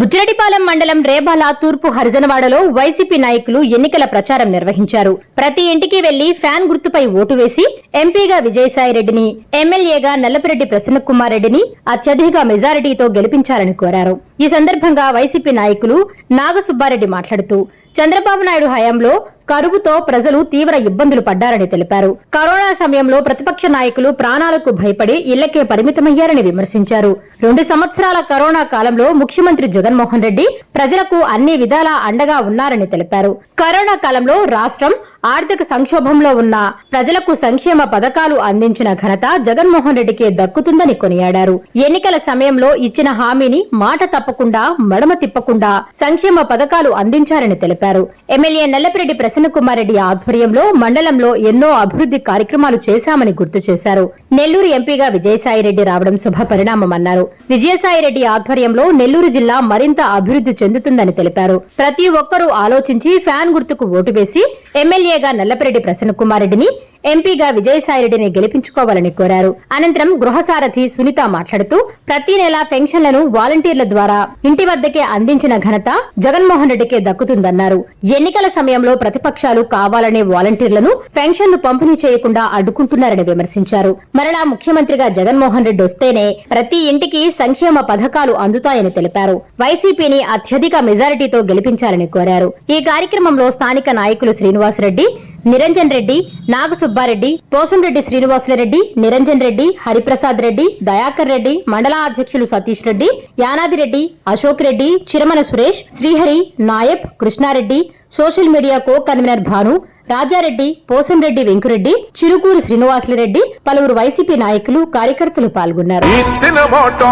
బుజ్జిరెడ్డిపాలెం మండలం రేబాల తూర్పు హరిజనవాడలో వైసీపీ నాయకులు ఎన్నికల ప్రచారం నిర్వహించారు. ప్రతి ఇంటికి వెళ్ళి ఫ్యాన్ గుర్తుపై ఓటు వేసి ఎంపీగా విజయసాయిరెడ్డిని ఎమ్మెల్యేగా నల్లపిరెడ్డి ప్రసన్నకుమార్ రెడ్డిని అత్యధిక మెజారిటీతో గెలిపించాలని కోరారు. ఈ సందర్భంగా వైసీపీ నాయకులు నాగసుబ్బారెడ్డి మాట్లాడుతూ చంద్రబాబు నాయుడు హయాంలో కరువుతో ప్రజలు తీవ్ర ఇబ్బందులు పడ్డారని తెలిపారు. కరోనా సమయంలో ప్రతిపక్ష నాయకులు ప్రాణాలకు భయపడి ఇళ్ళకే పరిమితమయ్యారని విమర్శించారు. రెండు సంవత్సరాల కరోనా కాలంలో ముఖ్యమంత్రి జగన్మోహన్ రెడ్డి ప్రజలకు అన్ని విధాలా అండగా ఉన్నారని తెలిపారు. కరోనా కాలంలో రాష్ట్రం ఆర్థిక సంక్షోభంలో ఉన్న ప్రజలకు సంక్షేమ పథకాలు అందించిన ఘనత జగన్మోహన్ రెడ్డికే దక్కుతుందని కొనియాడారు. ఎన్నికల సమయంలో ఇచ్చిన హామీని మాట తప్పకుండా మడమ తిప్పకుండా సంక్షేమ పథకాలు అందించారని తెలిపారు. ఎమ్మెల్యే నల్లపిరెడ్డి ప్రసన్నకుమార్ రెడ్డి ఆధ్వర్యంలో మండలంలో ఎన్నో అభివృద్ధి కార్యక్రమాలు చేశామని గుర్తు చేశారు. నెల్లూరు ఎంపీగా విజయసాయిరెడ్డి రావడం శుభ పరిణామమన్నారు విజయసాయిరెడ్డి ఆధ్వర్యంలో నెల్లూరు జిల్లా మరింత అభివృద్ధి చెందుతుందని తెలిపారు. ప్రతి ఒక్కరూ ఆలోచించి ఫ్యాన్ గుర్తుకు ఓటు వేసి ఎమ్మెల్యేగా నల్లపిరెడ్డి ప్రసన్నకుమార్ రెడ్డిని ఎంపీగా విజయసాయిరెడ్డిని గెలిపించుకోవాలని కోరారు. అనంతరం గృహసారథి సునీత మాట్లాడుతూ ప్రతి నెల పెన్షన్లను వాలంటీర్ల ద్వారా ఇంటి వద్దకే అందించిన ఘనత జగన్మోహన్ రెడ్డికే దక్కుతుందన్నారు. ఎన్నికల సమయంలో ప్రతిపక్షాలు కావాలనే వాలంటీర్లను పెన్షన్లు పంపిణీ చేయకుండా అడ్డుకుంటున్నారని విమర్శించారు. మరలా ముఖ్యమంత్రిగా జగన్మోహన్ రెడ్డి వస్తేనే ప్రతి ఇంటికి సంక్షేమ పథకాలు అందుతాయని తెలిపారు. వైసీపీని అత్యధిక మెజారిటీతో గెలిపించాలని కోరారు. ఈ కార్యక్రమంలో స్థానిక నాయకులు శ్రీనివాసరెడ్డి నిరంజన్ రెడ్డి నాగసుబ్బారెడ్డి పోసంరెడ్డి శ్రీనివాసులరెడ్డి నిరంజన్ రెడ్డి హరిప్రసాద్ రెడ్డి దయాకర్ రెడ్డి మండల అధ్యక్షులు Satish Reddy Yanadi Reddy Ashok Reddy Chiramana Suresh Srihari Nayab Krishnareddy social media co convener Bhanu Rajareddy Posamreddy Venkureddy Chirukuru Srinivasulareddy పలువురు వైసీపీ నాయకులు కార్యకర్తలు పాల్గొన్నారు. ఇచ్చిన మాట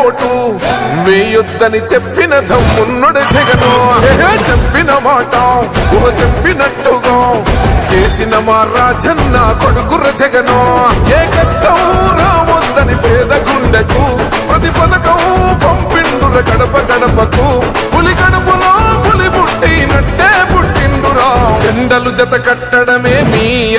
ఓటు వేయొద్దని చెప్పిన దమ్మున్నడు జగను. చెప్పిన మాట చెప్పినట్టుగా చేసిన మా రాజన్న కొడుకుర జగను. ఏ కష్టం రావద్దని పేద గుండెకు ప్రతి పథకం పంపిండుర గడప గడపకు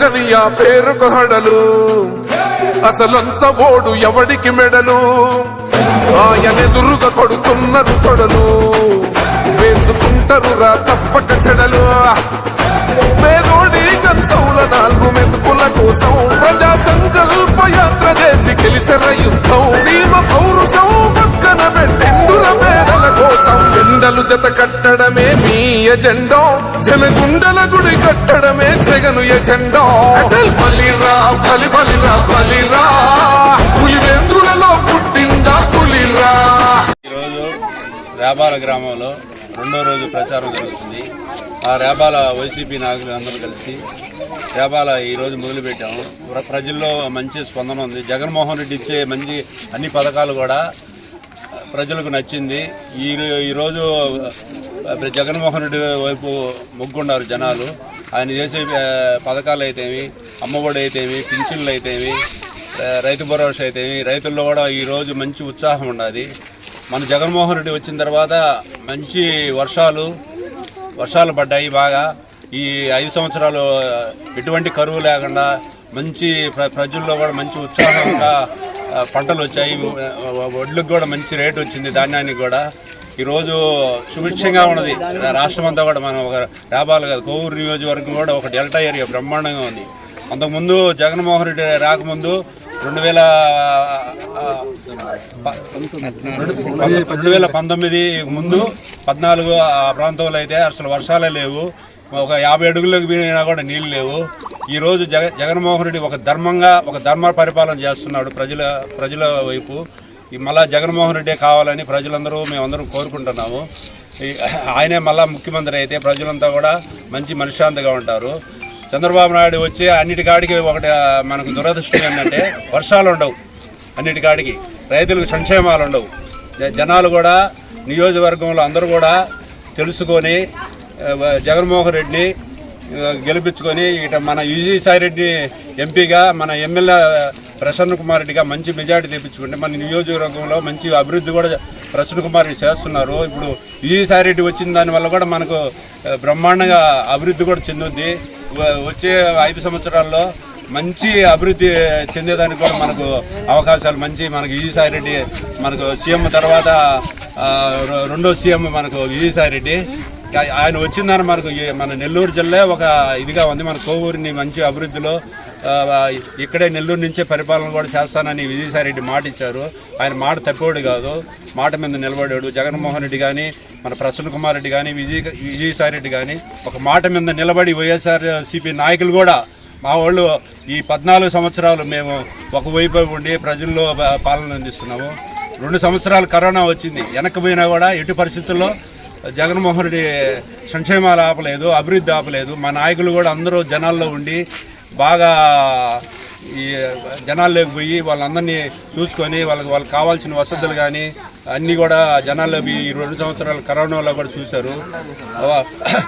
భయమెరుగని ఆ పేరుకు హడలు. అసలంచబోడు ఎవడికి మెడలు? ఆయనెదురుగా కొడుతున్నారు కొడలు వేసుకుంటారు రా తప్పక చెడలు. పేదోడి కన్సౌల నాలుగు మెతుకుల కోసం ప్రజా సంకల్ప యాత్ర చేసి గెలిసెర ఎజెండో? జనగుండల గుడి కట్టడమే జగను ఎజెండో. అచల్ బలిరా బలి బలిరా. బలిరా పులివెందులలో పుట్టిందా పులిరా? ఈరోజు రేబాల గ్రామంలో రెండో రోజు ప్రచారం జరుగుతుంది. ఆ రేబాల వైసీపీ నాయకులు అందరూ కలిసి రేబాల ఈరోజు మొదలుపెట్టాము. ప్ర- ప్రజల్లో మంచి స్పందన ఉంది. జగన్మోహన్ రెడ్డి ఇచ్చే మంచి అన్ని పథకాలు కూడా ప్రజలకు నచ్చింది. ఈ ఈరోజు జగన్మోహన్ రెడ్డి వైపు మొగ్గున్నారు జనాలు. ఆయన చేసే పథకాలు అయితేమి అమ్మఒడి అయితేమి పింఛన్లు అయితేమి రైతు భరోసా అయితేమి రైతుల్లో కూడా ఈరోజు మంచి ఉత్సాహం ఉన్నది. మన జగన్మోహన్ రెడ్డి వచ్చిన తర్వాత మంచి వర్షాలు వర్షాలు పడ్డాయి బాగా. ఈ ఐదు సంవత్సరాలు ఎటువంటి కరువు లేకుండా మంచి ప్ర- ప్రజల్లో కూడా మంచి ఉత్సాహంగా పంటలు వచ్చాయి. వడ్లకు కూడా మంచి రేట్ వచ్చింది ధాన్యానికి కూడా. ఈరోజు సుభిక్షంగా ఉన్నది. రాష్ట్రం అంతా కూడా మనం ఒక రాబాలు కాదు కోవూరు నియోజకవర్గం కూడా ఒక డెల్టా ఏరియా బ్రహ్మాండంగా ఉంది. అంతకుముందు జగన్మోహన్ రెడ్డి రాకముందు రెండు వేల రెండు రెండు వేల పంతొమ్మిది ముందు పద్నాలుగు ఆ ప్రాంతంలో అయితే అసలు వర్షాలే లేవు. ఒక యాభై అడుగులకు పోయినా కూడా నీళ్ళు లేవు. ఈరోజు జగ జగన్మోహన్ రెడ్డి ఒక ధర్మంగా ఒక ధర్మ పరిపాలన చేస్తున్నాడు ప్రజల ప్రజల వైపు. ఈ మళ్ళా జగన్మోహన్ రెడ్డే కావాలని ప్రజలందరూ మేమందరం కోరుకుంటున్నాము. ఈ- ఆయనే మళ్ళా ముఖ్యమంత్రి అయితే ప్రజలంతా కూడా మంచి మనశ్శాంతిగా ఉంటారు. చంద్రబాబు నాయుడు వచ్చి అన్నిటికాడికి ఒకటి మనకు దురదృష్టం ఏంటంటే వర్షాలు ఉండవు అన్నిటికాడికి రైతులకు సంక్షేమాలు ఉండవు. జ- జనాలు కూడా నియోజకవర్గంలో అందరూ కూడా తెలుసుకొని జగన్మోహన్ రెడ్డిని గెలిపించుకొని ఇట మన విజయసాయి రెడ్డి ఎంపీగా మన ఎమ్మెల్యే ప్రసన్న కుమార్ రెడ్డిగా మంచి మెజార్టీ తెప్పించుకుంటే మన నియోజకవర్గంలో మంచి అభివృద్ధి కూడా ప్రసన్న కుమార్ రెడ్డి చేస్తున్నారు. ఇప్పుడు విజయసాయి రెడ్డి వచ్చిన దానివల్ల కూడా మనకు బ్రహ్మాండంగా అభివృద్ధి కూడా చెందుద్ది. వచ్చే ఐదు సంవత్సరాల్లో మంచి అభివృద్ధి చెందేదానికి కూడా మనకు అవకాశాలు మంచి మనకు విజయసాయి రెడ్డి మనకు సీఎం తర్వాత రెండో సీఎం మనకు విజయసాయి రెడ్డి ఆయన వచ్చిందని మనకు మన నెల్లూరు జిల్లా ఒక ఇదిగా ఉంది. మన కోవూరిని మంచి అభివృద్ధిలో ఇక్కడే నెల్లూరు నుంచే పరిపాలన కూడా చేస్తానని విజయసాయిరెడ్డి మాట ఇచ్చారు. ఆయన మాట తప్పేవాడు కాదు. మాట మీద నిలబడాడు. జగన్మోహన్ రెడ్డి కానీ మన ప్రసన్న కుమార్ రెడ్డి కానీ విజయ్ విజయసాయిరెడ్డి కానీ ఒక మాట మీద నిలబడి వైఎస్ఆర్ సిపి నాయకులు కూడా మా వాళ్ళు ఈ పద్నాలుగు సంవత్సరాలు మేము ఒకవైపు ఉండి ప్రజల్లో పాలన అందిస్తున్నాము. రెండు సంవత్సరాలు కరోనా వచ్చింది. వెనక్కిపోయినా కూడా ఎటు పరిస్థితుల్లో జగన్మోహన్ రెడ్డి సంక్షేమాలు ఆపలేదు అభివృద్ధి ఆపలేదు. మా నాయకులు కూడా అందరూ జనాల్లో ఉండి బాగా ఈ జనాల్లోకి పోయి వాళ్ళందరినీ చూసుకొని వాళ్ళకి వాళ్ళకి కావాల్సిన వసతులు కానీ అన్నీ కూడా జనాల్లో ఈ రెండు సంవత్సరాలు కరోనాలో కూడా చూశారు.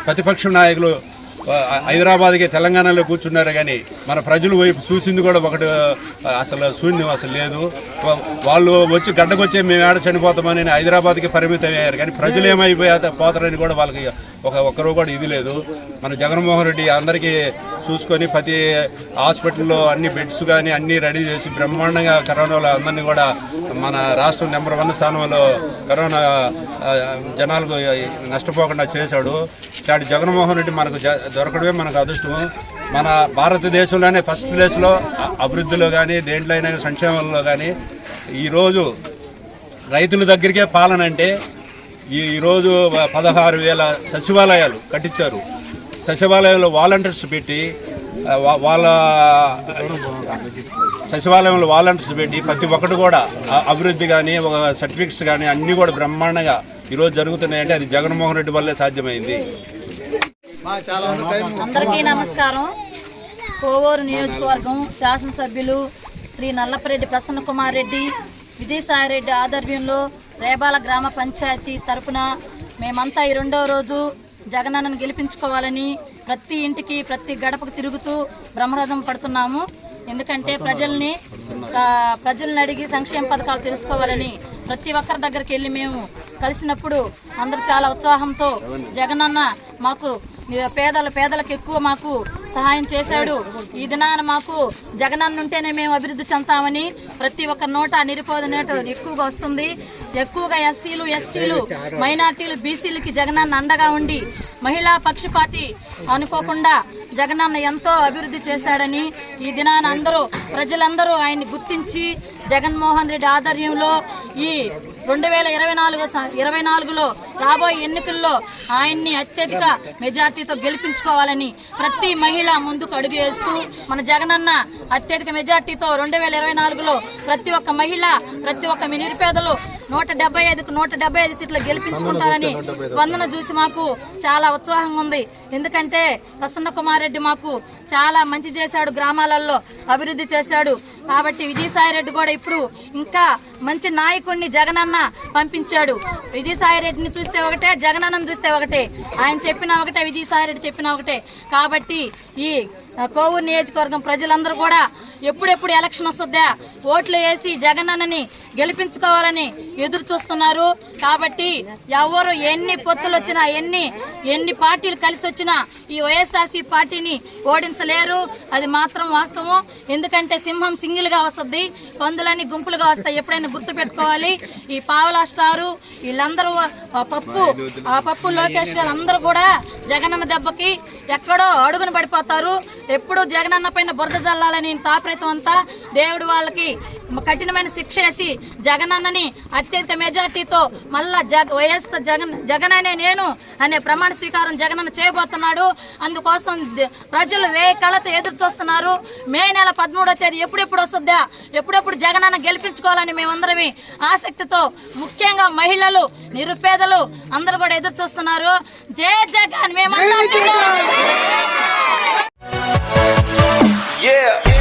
ప్రతిపక్ష నాయకులు హైదరాబాద్కి తెలంగాణలో కూర్చున్నారు కానీ మన ప్రజలు వైపు చూసింది కూడా ఒకటి అసలు శూన్యం అసలు లేదు. వాళ్ళు వచ్చి గడ్డకొచ్చే మేము ఏడ చనిపోతామని హైదరాబాద్కి పరిమితం అయ్యారు కానీ ప్రజలు ఏమైపోయా పోతారని కూడా వాళ్ళకి ఒక ఒక్కరు కూడా ఇది లేదు. మన జగన్మోహన్ రెడ్డి అందరికీ చూసుకొని ప్రతి హాస్పిటల్లో అన్ని బెడ్స్ కానీ అన్నీ రెడీ చేసి బ్రహ్మాండంగా కరోనాలో అందరినీ కూడా మన రాష్ట్రం నెంబర్ వన్ స్థానంలో కరోనా జనాలకు నష్టపోకుండా చేశాడు. ఇట్లాంటి జగన్మోహన్ రెడ్డి మనకు జ- దొరకడమే మనకు అదృష్టం. మన భారతదేశంలోనే ఫస్ట్ ప్లేస్లో అభివృద్ధిలో కానీ దేంట్లో అయినా సంక్షేమంలో కానీ ఈరోజు రైతుల దగ్గరికే పాలన అంటే ఈరోజు పదహారు వేల సచివాలయాలు కట్టించారు. సచివాలయంలో వాలంటీర్స్ పెట్టి వాళ్ళ సచివాలయంలో వాలంటీర్స్ పెట్టి ప్రతి ఒక్కటి కూడా అభివృద్ధి కానీ ఒక సర్టిఫికెట్స్ కానీ అన్నీ కూడా బ్రహ్మాండంగా ఈరోజు జరుగుతున్నాయంటే అది జగన్మోహన్ రెడ్డి వల్లే సాధ్యమైంది. అందరికీ నమస్కారం. కోవూరు నియోజకవర్గం శాసనసభ్యులు శ్రీ నల్లపరెడ్డి ప్రసన్న కుమార్ రెడ్డి విజయసాయిరెడ్డి ఆధ్వర్యంలో రేబాల గ్రామ పంచాయతీ తరపున మేమంతా ఈ రెండవ రోజు జగనన్నను గెలిపించుకోవాలని ప్రతి ఇంటికి ప్రతి గడపకు తిరుగుతూ బ్రహ్మరథం పడుతున్నాము. ఎందుకంటే ప్రజల్ని ప్రజల్ని అడిగి సంక్షేమ పథకాలు తెలుసుకోవాలని ప్రతి ఒక్కరి దగ్గరికి వెళ్ళి మేము కలిసినప్పుడు అందరూ చాలా ఉత్సాహంతో జగనన్న మాకు పేదల పేదలకు ఎక్కువ మాకు సహాయం చేశాడు. ఈ దినాన మాకు జగనన్న ఉంటేనే మేము అభివృద్ధి చెందుతామని ప్రతి ఒక్క నోట నిరుపేద నోట ఎక్కువగా వస్తుంది. ఎక్కువగా ఎస్సీలు ఎస్టీలు మైనార్టీలు బీసీలకి జగనన్న అండగా ఉండి మహిళా పక్షపాతి అనుకోకుండా జగనన్న ఎంతో అభివృద్ధి చేశాడని ఈ దినాన అందరూ ప్రజలందరూ ఆయన్ని గుర్తించి జగన్మోహన్ రెడ్డి ఆధ్వర్యంలో ఈ రెండు వేల ఇరవై నాలుగు ఇరవై నాలుగులో రాబోయే ఎన్నికల్లో ఆయన్ని అత్యధిక మెజార్టీతో గెలిపించుకోవాలని ప్రతి మహిళ ముందుకు అడుగు వేస్తూ మన జగనన్న అత్యధిక మెజార్టీతో రెండు వేల ఇరవై నాలుగులో ప్రతి ఒక్క మహిళ ప్రతి ఒక్క నిరుపేదలు నూట డెబ్బై ఐదుకు నూట డెబ్బై ఐదు సీట్లు గెలిపించుకుంటారని స్పందన చూసి మాకు చాలా ఉత్సాహంగా ఉంది. ఎందుకంటే ప్రసన్న కుమార్ రెడ్డి మాకు చాలా మంచి చేశాడు గ్రామాలలో అభివృద్ధి చేశాడు. కాబట్టి విజయసాయిరెడ్డి కూడా ఇప్పుడు ఇంకా మంచి నాయకుడిని జగనన్న పంపించాడు. విజయసాయిరెడ్డిని చూస్తే ఒకటే జగనన్నను చూస్తే ఒకటే. ఆయన చెప్పిన ఒకటే విజయసాయి రెడ్డి చెప్పిన ఒకటే. కాబట్టి ఈ కోవూరు నియోజకవర్గం ప్రజలందరూ కూడా ఎప్పుడెప్పుడు ఎలక్షన్ వస్తుందా ఓట్లు వేసి జగనన్నని గెలిపించుకోవాలని ఎదురు చూస్తున్నారు. కాబట్టి ఎవరు ఎన్ని పొత్తులు వచ్చినా ఎన్ని ఎన్ని పార్టీలు కలిసి వచ్చినా ఈ వైఎస్ఆర్సీ పార్టీని ఓడించలేరు. అది మాత్రం వాస్తవం. ఎందుకంటే సింహం సింగిల్గా వస్తుంది. పందులన్నీ గుంపులుగా వస్తాయి. ఎప్పుడైనా గుర్తు పెట్టుకోవాలి. ఈ పావలా స్టారు వీళ్ళందరూ ఆ పప్పు ఆ పప్పు లోకేష్ అందరూ కూడా జగనన్న దెబ్బకి ఎక్కడో అడుగున పడిపోతారు. ఎప్పుడు జగనన్న పైన బురద జల్లాలని తాపరితం అంతా దేవుడు వాళ్ళకి కఠినమైన శిక్ష వేసి జగనన్నని అత్యంత మెజార్టీతో మళ్ళా జగ వైఎస్ జగన్ జగన్ అనే నేను అనే ప్రమాణ స్వీకారం జగనన్న చేయబోతున్నాడు. అందుకోసం ప్రజలు వేయి కళతో ఎదురు చూస్తున్నారు. మే నెల పదమూడో తేదీ ఎప్పుడెప్పుడు వస్తుందా? ఎప్పుడెప్పుడు జగనన్న గెలిపించుకోవాలని మేమందరమే ఆసక్తితో ముఖ్యంగా మహిళలు నిరుపేదలు అందరూ కూడా ఎదురు చూస్తున్నారు. జయ జగన్! మేమందరం Yeah!